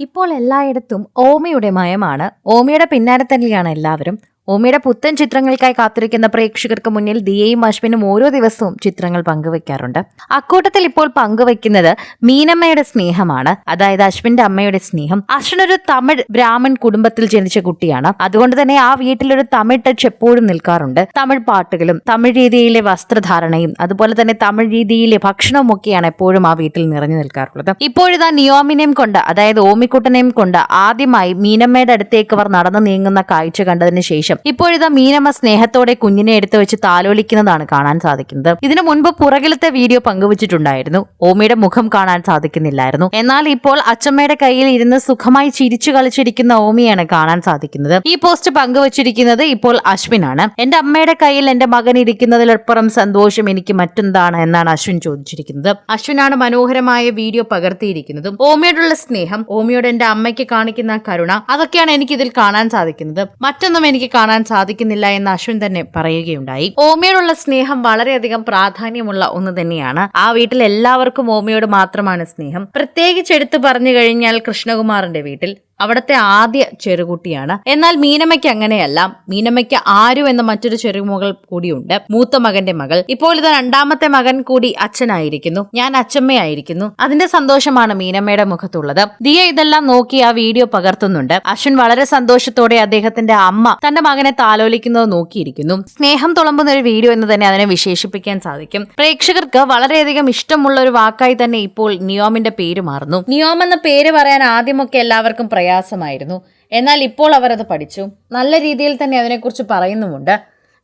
ഇപ്പോൾ എല്ലായിടത്തും ഓമയുടെ മയമാണ്. ഓമയുടെ പിന്നാലെ തന്നെയാണ് എല്ലാവരും. ഓമയുടെ പുത്തൻ ചിത്രങ്ങൾക്കായി കാത്തിരിക്കുന്ന പ്രേക്ഷകർക്ക് മുന്നിൽ ദിയയും അശ്വിനും ഓരോ ദിവസവും ചിത്രങ്ങൾ പങ്കുവെക്കാറുണ്ട്. അക്കൂട്ടത്തിൽ ഇപ്പോൾ പങ്കുവെക്കുന്നത് മീനമ്മയുടെ സ്നേഹമാണ്. അതായത് അശ്വിന്റെ അമ്മയുടെ സ്നേഹം. അശ്വിൻ ഒരു തമിഴ് ബ്രാഹ്മൺ കുടുംബത്തിൽ ജനിച്ച കുട്ടിയാണ്. അതുകൊണ്ട് തന്നെ ആ വീട്ടിലൊരു തമിഴ് ടച്ച് എപ്പോഴും നിൽക്കാറുണ്ട്. തമിഴ് പാട്ടുകളും തമിഴ് രീതിയിലെ വസ്ത്രധാരണയും അതുപോലെ തന്നെ തമിഴ് രീതിയിലെ ഭക്ഷണവും ഒക്കെയാണ് എപ്പോഴും ആ വീട്ടിൽ നിറഞ്ഞു നിൽക്കാറുള്ളത്. ഇപ്പോഴിതാ നിയോമിനെയും കൊണ്ട് അതായത് ഓമിക്കുട്ടനെയും കൊണ്ട് ആദ്യമായി മീനമ്മയുടെ അടുത്തേക്ക് അവർ നടന്നു നീങ്ങുന്ന കാഴ്ച കണ്ടതിന് ശേഷം ഇപ്പോഴിതാ മീനമ്മ സ്നേഹത്തോടെ കുഞ്ഞിനെ എടുത്തു വെച്ച് താലോലിക്കുന്നതാണ് കാണാൻ സാധിക്കുന്നത്. ഇതിനു മുൻപ് പുറകിലത്തെ വീഡിയോ പങ്കുവച്ചിട്ടുണ്ടായിരുന്നു. ഓമിയുടെ മുഖം കാണാൻ സാധിക്കുന്നില്ലായിരുന്നു. എന്നാൽ ഇപ്പോൾ അച്ചമ്മയുടെ കയ്യിൽ ഇരുന്ന് സുഖമായി ചിരിച്ചു കളിച്ചിരിക്കുന്ന ഓമിയാണ് കാണാൻ സാധിക്കുന്നത്. ഈ പോസ്റ്റ് പങ്കുവച്ചിരിക്കുന്നത് ഇപ്പോൾ അശ്വിനാണ്. എന്റെ അമ്മയുടെ കയ്യിൽ എന്റെ മകൻ ഇരിക്കുന്നതിലപ്പുറം സന്തോഷം എനിക്ക് മറ്റെന്താണ്? എന്നാണ് അശ്വിൻ ചോദിച്ചിരിക്കുന്നത്. അശ്വിനാണ് മനോഹരമായ വീഡിയോ പകർത്തിയിരിക്കുന്നതും. ഓമിയോടുള്ള സ്നേഹം ഓമിയോട് എന്റെ അമ്മയ്ക്ക് കാണിക്കുന്ന കരുണ അതൊക്കെയാണ് എനിക്ക് ഇതിൽ കാണാൻ സാധിക്കുന്നത്. മറ്റൊന്നും എനിക്ക് കാണാൻ സാധിക്കുന്നില്ല എന്ന് അശ്വിൻ തന്നെ പറയുകയുണ്ടായി. ഓമയോടുള്ള സ്നേഹം വളരെയധികം പ്രാധാന്യമുള്ള ഒന്ന് തന്നെയാണ്. ആ വീട്ടിൽ എല്ലാവർക്കും ഓമയോട് മാത്രമാണ് സ്നേഹം. പ്രത്യേകിച്ച് എടുത്തു പറഞ്ഞു കഴിഞ്ഞാൽ കൃഷ്ണകുമാറിന്റെ വീട്ടിൽ അവിടുത്തെ ആദ്യ ചെറുകുട്ടിയാണ്. എന്നാൽ മീനമ്മയ്ക്ക് അങ്ങനെയല്ല. മീനമ്മയ്ക്ക് ആരു എന്ന മറ്റൊരു ചെറുമകൾ കൂടിയുണ്ട്. മൂത്ത മകന്റെ മകൾ. ഇപ്പോൾ ഇത് രണ്ടാമത്തെ മകൻ കൂടി അച്ഛനായിരിക്കുന്നു. ഞാൻ അച്ഛമ്മയായിരിക്കുന്നു അതിന്റെ സന്തോഷമാണ് മീനമ്മയുടെ മുഖത്തുള്ളത്. ദിയ ഇതെല്ലാം നോക്കി ആ വീഡിയോ പകർത്തുന്നുണ്ട്. അശ്വിൻ വളരെ സന്തോഷത്തോടെ അദ്ദേഹത്തിന്റെ അമ്മ തന്റെ മകനെ താലോലിക്കുന്നത് നോക്കിയിരിക്കുന്നു. സ്നേഹം തുളമ്പുന്ന ഒരു വീഡിയോ എന്ന് തന്നെ അതിനെ വിശേഷിപ്പിക്കാൻ സാധിക്കും. പ്രേക്ഷകർക്ക് വളരെയധികം ഇഷ്ടമുള്ള ഒരു വാക്കായി തന്നെ ഇപ്പോൾ നിയോമിന്റെ പേര് മാറുന്നു. നിയോം എന്ന പേര് പറയാൻ ആദ്യമൊക്കെ എല്ലാവർക്കും പ്രയാസമായിരുന്നു. എന്നാൽ ഇപ്പോൾ അവർ അത് പഠിച്ചു. നല്ല രീതിയിൽ തന്നെ അതിനെക്കുറിച്ച് പറയുന്നുമുണ്ട്.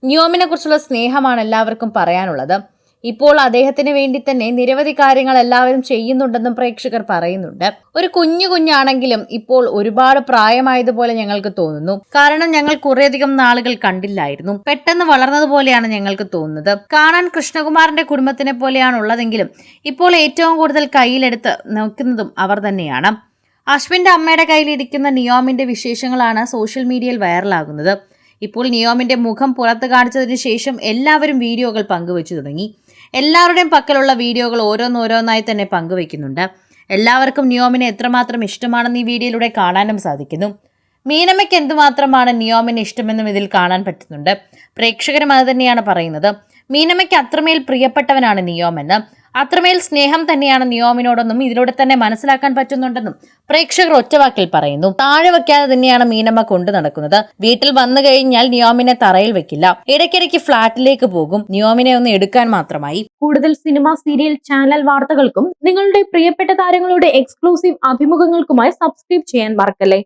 ന്യോമിനെ കുറിച്ചുള്ള സ്നേഹമാണ് എല്ലാവർക്കും പറയാനുള്ളത്. ഇപ്പോൾ അദ്ദേഹത്തിന് വേണ്ടി തന്നെ നിരവധി കാര്യങ്ങൾ എല്ലാവരും ചെയ്യുന്നുണ്ടെന്നും പ്രേക്ഷകർ പറയുന്നുണ്ട്. ഒരു കുഞ്ഞു കുഞ്ഞാണെങ്കിലും ഇപ്പോൾ ഒരുപാട് പ്രായമായതുപോലെ ഞങ്ങൾക്ക് തോന്നുന്നു. കാരണം ഞങ്ങൾ കുറേയധികം നാളുകൾ കണ്ടില്ലായിരുന്നു. പെട്ടെന്ന് വളർന്നതുപോലെയാണ് ഞങ്ങൾക്ക് തോന്നുന്നത്. കാണാൻ കൃഷ്ണകുമാറിന്റെ കുടുംബത്തിനെ പോലെയാണ് ഉള്ളതെങ്കിലും ഇപ്പോൾ ഏറ്റവും കൂടുതൽ കയ്യിലെടുത്ത് നോക്കുന്നതും അവർ തന്നെയാണ്. അശ്വിന്റെ അമ്മയുടെ കയ്യിലിരിക്കുന്ന നിയോമിന്റെ വിശേഷങ്ങളാണ് സോഷ്യൽ മീഡിയയിൽ വൈറലാകുന്നത് ഇപ്പോൾ നിയോമിന്റെ മുഖം പുറത്ത് കാണിച്ചതിന് ശേഷം എല്ലാവരും വീഡിയോകൾ പങ്കുവച്ചു തുടങ്ങി. എല്ലാവരുടെയും പക്കലുള്ള വീഡിയോകൾ ഓരോന്നോരോന്നായി തന്നെ പങ്കുവയ്ക്കുന്നുണ്ട് എല്ലാവർക്കും നിയോമിനെ എത്രമാത്രം ഇഷ്ടമാണെന്ന് ഈ വീഡിയോയിലൂടെ കാണാനും സാധിക്കുന്നു. മീനമ്മയ്ക്ക് എന്തുമാത്രമാണ് നിയോമിന് ഇഷ്ടമെന്നും ഇതിൽ കാണാൻ പറ്റുന്നുണ്ട്. പ്രേക്ഷകരും അത് തന്നെയാണ് പറയുന്നത്. മീനമ്മയ്ക്ക് അത്രമേൽ പ്രിയപ്പെട്ടവനാണ് നിയോമെന്ന്. അത്രമേൽ സ്നേഹം തന്നെയാണ് നിയോമിനോടൊന്നും ഇതിലൂടെ തന്നെ മനസ്സിലാക്കാൻ പറ്റുന്നുണ്ടെന്നും പ്രേക്ഷകർ ഒറ്റവാക്കിൽ പറയുന്നു. താഴെ വെക്കാതെ തന്നെയാണ് മീനമ്മ കൊണ്ടു നടക്കുന്നത്. വീട്ടിൽ വന്നു കഴിഞ്ഞാൽ നിയോമിനെ തറയിൽ വെക്കില്ല. ഇടയ്ക്കിടയ്ക്ക് ഫ്ളാറ്റിലേക്ക് പോകും. നിയോമിനെ ഒന്ന് എടുക്കാൻ മാത്രമായി. കൂടുതൽ സിനിമ സീരിയൽ ചാനൽ വാർത്തകൾക്കും നിങ്ങളുടെ പ്രിയപ്പെട്ട താരങ്ങളുടെ എക്സ്ക്ലൂസീവ് അഭിമുഖങ്ങൾക്കുമായി സബ്സ്ക്രൈബ് ചെയ്യാൻ മറക്കല്ലേ?